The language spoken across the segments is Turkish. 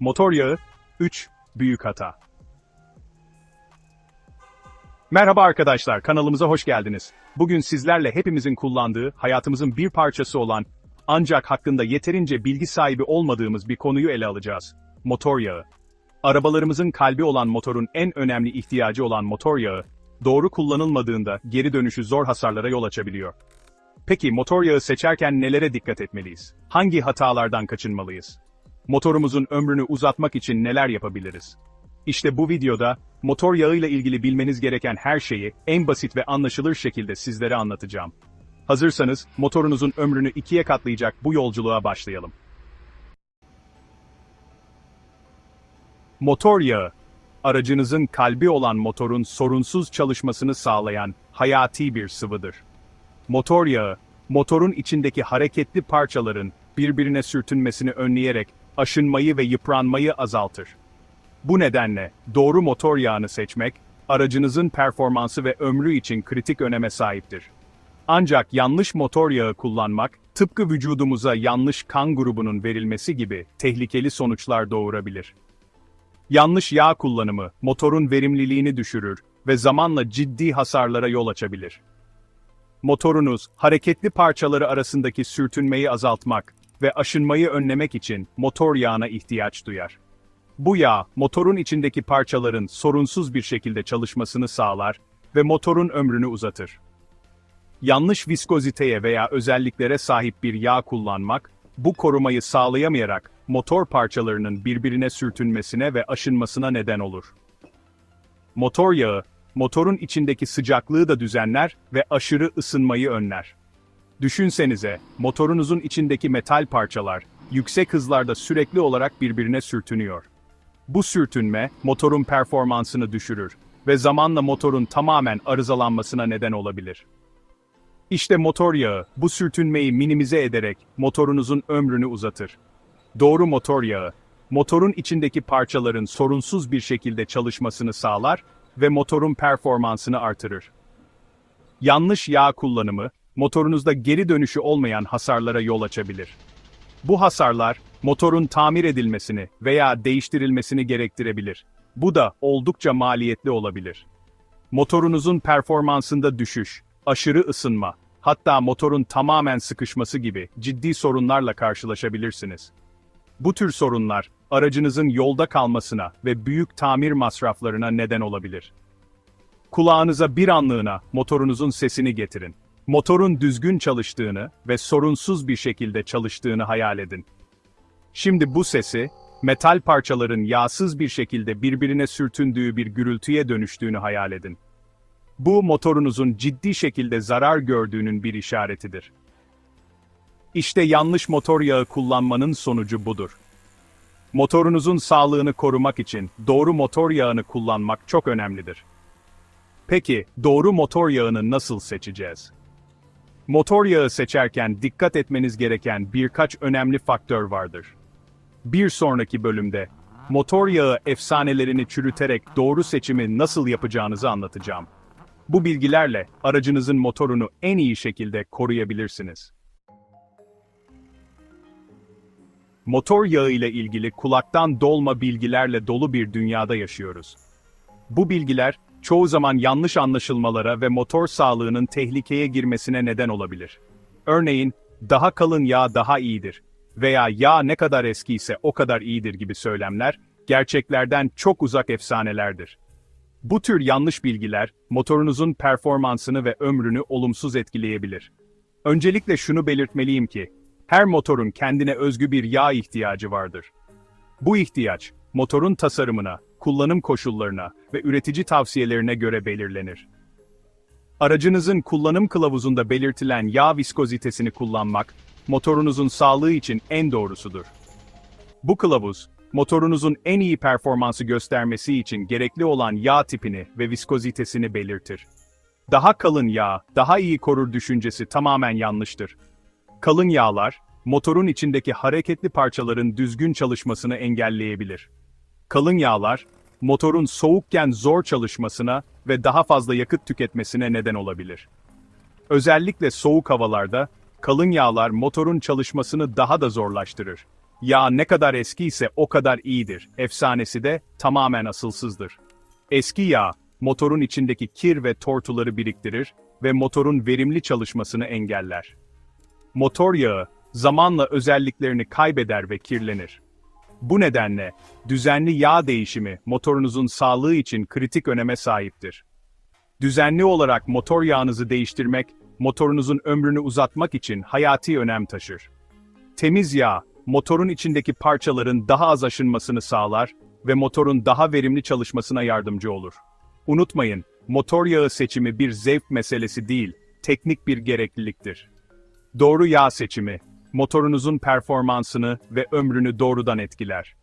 Motor yağı 3 büyük hata. Merhaba arkadaşlar, kanalımıza hoş geldiniz. Bugün sizlerle hepimizin kullandığı, hayatımızın bir parçası olan ancak hakkında yeterince bilgi sahibi olmadığımız bir konuyu ele alacağız. Motor yağı. Arabalarımızın kalbi olan motorun en önemli ihtiyacı olan motor yağı, doğru kullanılmadığında geri dönüşü zor hasarlara yol açabiliyor. Peki motor yağı seçerken nelere dikkat etmeliyiz? Hangi hatalardan kaçınmalıyız? Motorumuzun ömrünü uzatmak için neler yapabiliriz? İşte bu videoda motor yağıyla ilgili bilmeniz gereken her şeyi en basit ve anlaşılır şekilde sizlere anlatacağım. Hazırsanız motorunuzun ömrünü ikiye katlayacak bu yolculuğa başlayalım. Motor yağı, aracınızın kalbi olan motorun sorunsuz çalışmasını sağlayan hayati bir sıvıdır. Motor yağı, motorun içindeki hareketli parçaların birbirine sürtünmesini önleyerek aşınmayı ve yıpranmayı azaltır. Bu nedenle doğru motor yağını seçmek, aracınızın performansı ve ömrü için kritik öneme sahiptir. Ancak yanlış motor yağı kullanmak, tıpkı vücudumuza yanlış kan grubunun verilmesi gibi tehlikeli sonuçlar doğurabilir. Yanlış yağ kullanımı, motorun verimliliğini düşürür ve zamanla ciddi hasarlara yol açabilir. Motorunuz, hareketli parçaları arasındaki sürtünmeyi azaltmak ve aşınmayı önlemek için motor yağına ihtiyaç duyar. Bu yağ, motorun içindeki parçaların sorunsuz bir şekilde çalışmasını sağlar ve motorun ömrünü uzatır. Yanlış viskoziteye veya özelliklere sahip bir yağ kullanmak, bu korumayı sağlayamayarak motor parçalarının birbirine sürtünmesine ve aşınmasına neden olur. Motor yağı, motorun içindeki sıcaklığı da düzenler ve aşırı ısınmayı önler. Düşünsenize, motorunuzun içindeki metal parçalar, yüksek hızlarda sürekli olarak birbirine sürtünüyor. Bu sürtünme, motorun performansını düşürür ve zamanla motorun tamamen arızalanmasına neden olabilir. İşte motor yağı, bu sürtünmeyi minimize ederek motorunuzun ömrünü uzatır. Doğru motor yağı, motorun içindeki parçaların sorunsuz bir şekilde çalışmasını sağlar ve motorun performansını artırır. Yanlış yağ kullanımı, motorunuzda geri dönüşü olmayan hasarlara yol açabilir. Bu hasarlar, motorun tamir edilmesini veya değiştirilmesini gerektirebilir. Bu da oldukça maliyetli olabilir. Motorunuzun performansında düşüş, aşırı ısınma, hatta motorun tamamen sıkışması gibi ciddi sorunlarla karşılaşabilirsiniz. Bu tür sorunlar, aracınızın yolda kalmasına ve büyük tamir masraflarına neden olabilir. Kulağınıza bir anlığına motorunuzun sesini getirin. Motorun düzgün çalıştığını ve sorunsuz bir şekilde çalıştığını hayal edin. Şimdi bu sesi, metal parçaların yağsız bir şekilde birbirine sürtündüğü bir gürültüye dönüştüğünü hayal edin. Bu motorunuzun ciddi şekilde zarar gördüğünün bir işaretidir. İşte yanlış motor yağı kullanmanın sonucu budur. Motorunuzun sağlığını korumak için doğru motor yağını kullanmak çok önemlidir. Peki, doğru motor yağını nasıl seçeceğiz? Motor yağı seçerken dikkat etmeniz gereken birkaç önemli faktör vardır. Bir sonraki bölümde, motor yağı efsanelerini çürüterek doğru seçimi nasıl yapacağınızı anlatacağım. Bu bilgilerle aracınızın motorunu en iyi şekilde koruyabilirsiniz. Motor yağı ile ilgili kulaktan dolma bilgilerle dolu bir dünyada yaşıyoruz. Bu bilgiler çoğu zaman yanlış anlaşılmalara ve motor sağlığının tehlikeye girmesine neden olabilir. Örneğin, daha kalın yağ daha iyidir veya yağ ne kadar eskiyse o kadar iyidir gibi söylemler, gerçeklerden çok uzak efsanelerdir. Bu tür yanlış bilgiler, motorunuzun performansını ve ömrünü olumsuz etkileyebilir. Öncelikle şunu belirtmeliyim ki, her motorun kendine özgü bir yağ ihtiyacı vardır. Bu ihtiyaç, motorun tasarımına, kullanım koşullarına ve üretici tavsiyelerine göre belirlenir. Aracınızın kullanım kılavuzunda belirtilen yağ viskozitesini kullanmak, motorunuzun sağlığı için en doğrusudur. Bu kılavuz, motorunuzun en iyi performansı göstermesi için gerekli olan yağ tipini ve viskozitesini belirtir. Daha kalın yağ, daha iyi korur düşüncesi tamamen yanlıştır. Kalın yağlar, motorun içindeki hareketli parçaların düzgün çalışmasını engelleyebilir. Kalın yağlar, motorun soğukken zor çalışmasına ve daha fazla yakıt tüketmesine neden olabilir. Özellikle soğuk havalarda, kalın yağlar motorun çalışmasını daha da zorlaştırır. yağ ne kadar eski ise o kadar iyidir. Efsanesi de tamamen asılsızdır. Eski yağ, motorun içindeki kir ve tortuları biriktirir ve motorun verimli çalışmasını engeller. Motor yağı, zamanla özelliklerini kaybeder ve kirlenir. Bu nedenle, düzenli yağ değişimi motorunuzun sağlığı için kritik öneme sahiptir. Düzenli olarak motor yağınızı değiştirmek, motorunuzun ömrünü uzatmak için hayati önem taşır. Temiz yağ, motorun içindeki parçaların daha az aşınmasını sağlar ve motorun daha verimli çalışmasına yardımcı olur. Unutmayın, motor yağı seçimi bir zevk meselesi değil, teknik bir gerekliliktir. Doğru yağ seçimi, motorunuzun performansını ve ömrünü doğrudan etkiler.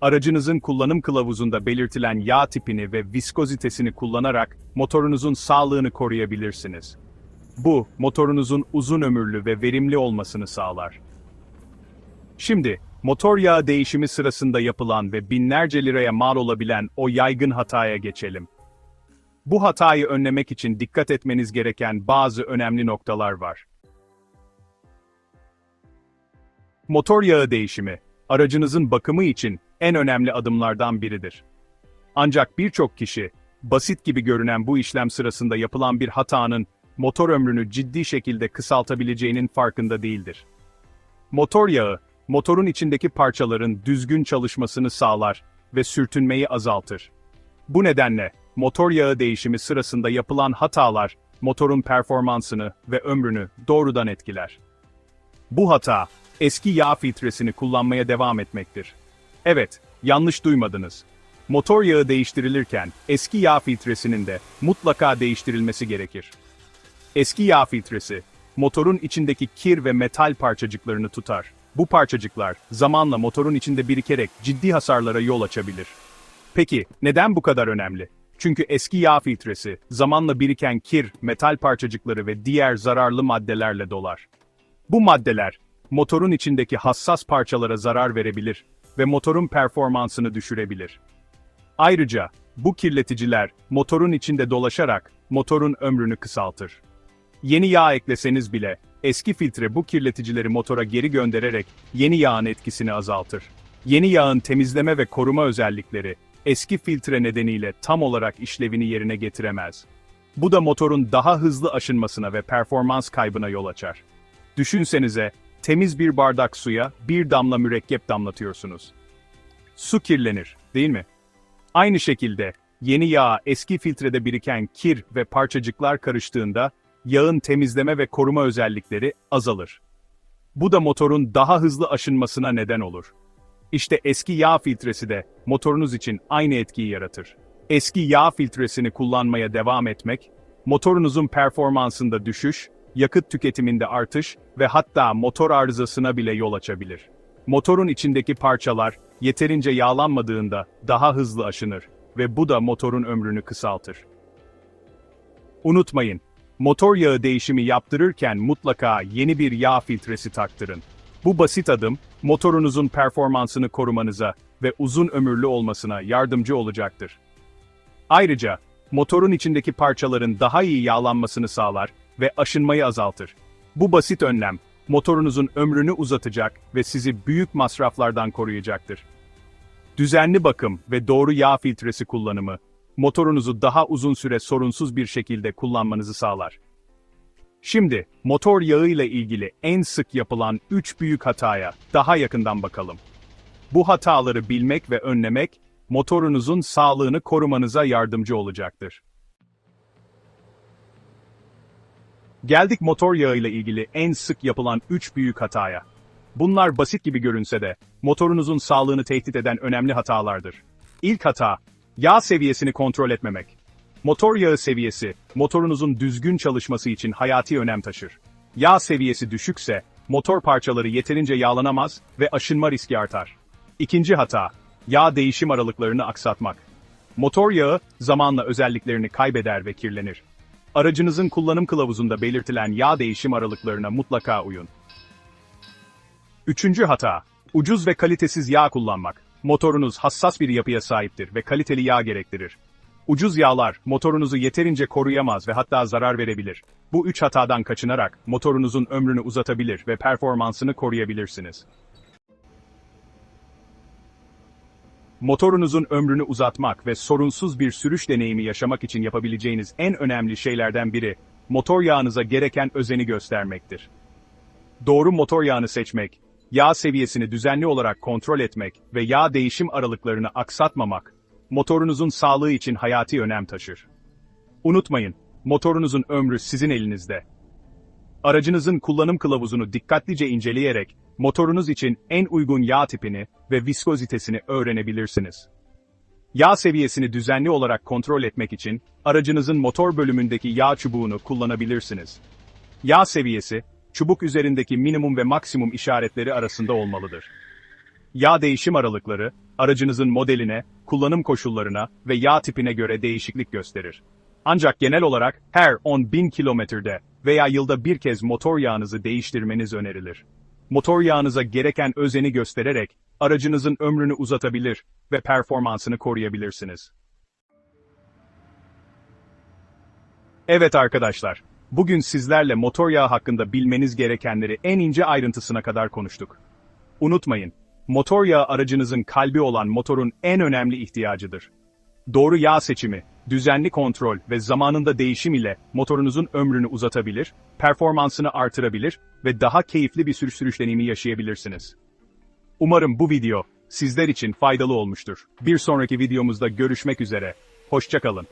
Aracınızın kullanım kılavuzunda belirtilen yağ tipini ve viskozitesini kullanarak motorunuzun sağlığını koruyabilirsiniz. Bu, motorunuzun uzun ömürlü ve verimli olmasını sağlar. Şimdi, motor yağı değişimi sırasında yapılan ve binlerce liraya mal olabilen o yaygın hataya geçelim. Bu hatayı önlemek için dikkat etmeniz gereken bazı önemli noktalar var. Motor yağı değişimi, aracınızın bakımı için en önemli adımlardan biridir. Ancak birçok kişi, basit gibi görünen bu işlem sırasında yapılan bir hatanın motor ömrünü ciddi şekilde kısaltabileceğinin farkında değildir. Motor yağı, motorun içindeki parçaların düzgün çalışmasını sağlar ve sürtünmeyi azaltır. Bu nedenle, motor yağı değişimi sırasında yapılan hatalar, motorun performansını ve ömrünü doğrudan etkiler. Bu hata, eski yağ filtresini kullanmaya devam etmektir. Evet, yanlış duymadınız. Motor yağı değiştirilirken eski yağ filtresinin de mutlaka değiştirilmesi gerekir. Eski yağ filtresi, motorun içindeki kir ve metal parçacıklarını tutar. Bu parçacıklar zamanla motorun içinde birikerek ciddi hasarlara yol açabilir. Peki, neden bu kadar önemli? Çünkü eski yağ filtresi zamanla biriken kir, metal parçacıkları ve diğer zararlı maddelerle dolar. Bu maddeler motorun içindeki hassas parçalara zarar verebilir ve motorun performansını düşürebilir. Ayrıca bu kirleticiler motorun içinde dolaşarak motorun ömrünü kısaltır. Yeni yağ ekleseniz bile eski filtre bu kirleticileri motora geri göndererek yeni yağın etkisini azaltır. Yeni yağın temizleme ve koruma özellikleri eski filtre nedeniyle tam olarak işlevini yerine getiremez. Bu da motorun daha hızlı aşınmasına ve performans kaybına yol açar. Düşünsenize, temiz bir bardak suya bir damla mürekkep damlatıyorsunuz. Su kirlenir, değil mi? Aynı şekilde, yeni yağa eski filtrede biriken kir ve parçacıklar karıştığında, yağın temizleme ve koruma özellikleri azalır. Bu da motorun daha hızlı aşınmasına neden olur. İşte eski yağ filtresi de motorunuz için aynı etkiyi yaratır. Eski yağ filtresini kullanmaya devam etmek, motorunuzun performansında düşüş, yakıt tüketiminde artış ve hatta motor arızasına bile yol açabilir. Motorun içindeki parçalar yeterince yağlanmadığında daha hızlı aşınır ve bu da motorun ömrünü kısaltır. Unutmayın, motor yağı değişimi yaptırırken mutlaka yeni bir yağ filtresi taktırın. Bu basit adım, motorunuzun performansını korumanıza ve uzun ömürlü olmasına yardımcı olacaktır. Ayrıca, motorun içindeki parçaların daha iyi yağlanmasını sağlar ve aşınmayı azaltır. Bu basit önlem, motorunuzun ömrünü uzatacak ve sizi büyük masraflardan koruyacaktır. Düzenli bakım ve doğru yağ filtresi kullanımı, motorunuzu daha uzun süre sorunsuz bir şekilde kullanmanızı sağlar. Şimdi, motor yağı ile ilgili en sık yapılan 3 büyük hataya daha yakından bakalım. Bu hataları bilmek ve önlemek, motorunuzun sağlığını korumanıza yardımcı olacaktır. Geldik motor yağı ile ilgili en sık yapılan 3 büyük hataya. Bunlar basit gibi görünse de, motorunuzun sağlığını tehdit eden önemli hatalardır. İlk hata, yağ seviyesini kontrol etmemek. Motor yağı seviyesi, motorunuzun düzgün çalışması için hayati önem taşır. Yağ seviyesi düşükse, motor parçaları yeterince yağlanamaz ve aşınma riski artar. İkinci hata, yağ değişim aralıklarını aksatmak. Motor yağı, zamanla özelliklerini kaybeder ve kirlenir. Aracınızın kullanım kılavuzunda belirtilen yağ değişim aralıklarına mutlaka uyun. Üçüncü hata, ucuz ve kalitesiz yağ kullanmak. Motorunuz hassas bir yapıya sahiptir ve kaliteli yağ gerektirir. Ucuz yağlar, motorunuzu yeterince koruyamaz ve hatta zarar verebilir. Bu üç hatadan kaçınarak, motorunuzun ömrünü uzatabilir ve performansını koruyabilirsiniz. Motorunuzun ömrünü uzatmak ve sorunsuz bir sürüş deneyimi yaşamak için yapabileceğiniz en önemli şeylerden biri, motor yağınıza gereken özeni göstermektir. Doğru motor yağını seçmek, yağ seviyesini düzenli olarak kontrol etmek ve yağ değişim aralıklarını aksatmamak, motorunuzun sağlığı için hayati önem taşır. Unutmayın, motorunuzun ömrü sizin elinizde. Aracınızın kullanım kılavuzunu dikkatlice inceleyerek, motorunuz için en uygun yağ tipini ve viskozitesini öğrenebilirsiniz. Yağ seviyesini düzenli olarak kontrol etmek için, aracınızın motor bölümündeki yağ çubuğunu kullanabilirsiniz. Yağ seviyesi, çubuk üzerindeki minimum ve maksimum işaretleri arasında olmalıdır. Yağ değişim aralıkları, aracınızın modeline, kullanım koşullarına ve yağ tipine göre değişiklik gösterir. Ancak genel olarak her 10.000 kilometrede veya yılda bir kez motor yağınızı değiştirmeniz önerilir. Motor yağınıza gereken özeni göstererek aracınızın ömrünü uzatabilir ve performansını koruyabilirsiniz. Evet arkadaşlar, bugün sizlerle motor yağı hakkında bilmeniz gerekenleri en ince ayrıntısına kadar konuştuk. Unutmayın, motor yağı aracınızın kalbi olan motorun en önemli ihtiyacıdır. Doğru yağ seçimi, düzenli kontrol ve zamanında değişim ile motorunuzun ömrünü uzatabilir, performansını artırabilir ve daha keyifli bir sürüş sürüş deneyimi yaşayabilirsiniz. Umarım bu video sizler için faydalı olmuştur. Bir sonraki videomuzda görüşmek üzere. Hoşçakalın.